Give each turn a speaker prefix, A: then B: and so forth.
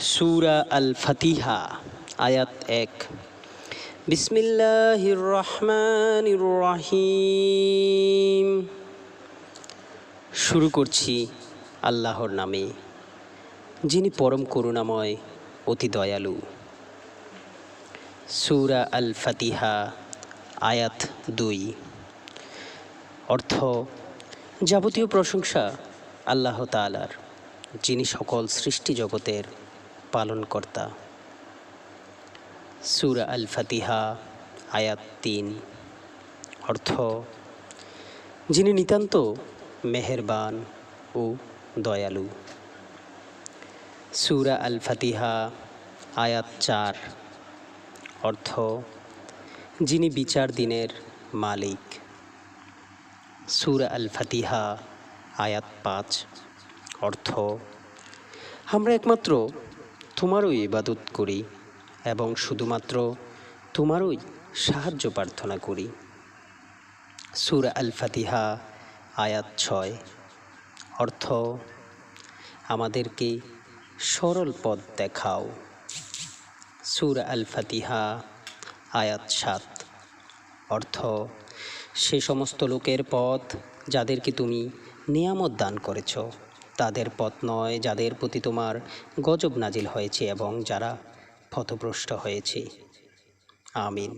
A: সুরা আল ফাতিহা আয়াত এক। বিসমিল্লাহির রহমানির রহিম শুরু করছি আল্লাহর নামে, যিনি পরম করুণাময়, অতি দয়ালু। সুরা আল ফাতিহা আয়াত দুই। অর্থ, যাবতীয় প্রশংসা আল্লাহ তালার যিনি সকল সৃষ্টি জগতের পালনকর্তা। সুরা আল ফাতিহা আয়াত তিন। অর্থ, যিনি নিতান্ত মেহেরবান ও দয়ালু। সুরা আল ফাতিহা আয়াত চার। অর্থ, যিনি বিচার দিনের মালিক। সুরা আল ফাতিহা আয়াত পাঁচ। অর্থ, আমরা একমাত্র তোমারই ইবাদত করি এবং শুধুমাত্র তোমারই সাহায্য প্রার্থনা করি। সুর আল ফাতিহা আয়াত ছয়। অর্থ, আমাদেরকে সরল পথ দেখাও। সুর আল ফাতিহা আয়াত সাত। অর্থ, সে সমস্ত লোকের পথ যাদেরকে তুমি নিয়ামত দান করেছ তাদের পথ নয় যাদের প্রতি তোমার গজব নাজিল হয়েছে এবং যারা পথভ্রষ্ট হয়েছে। আমিন।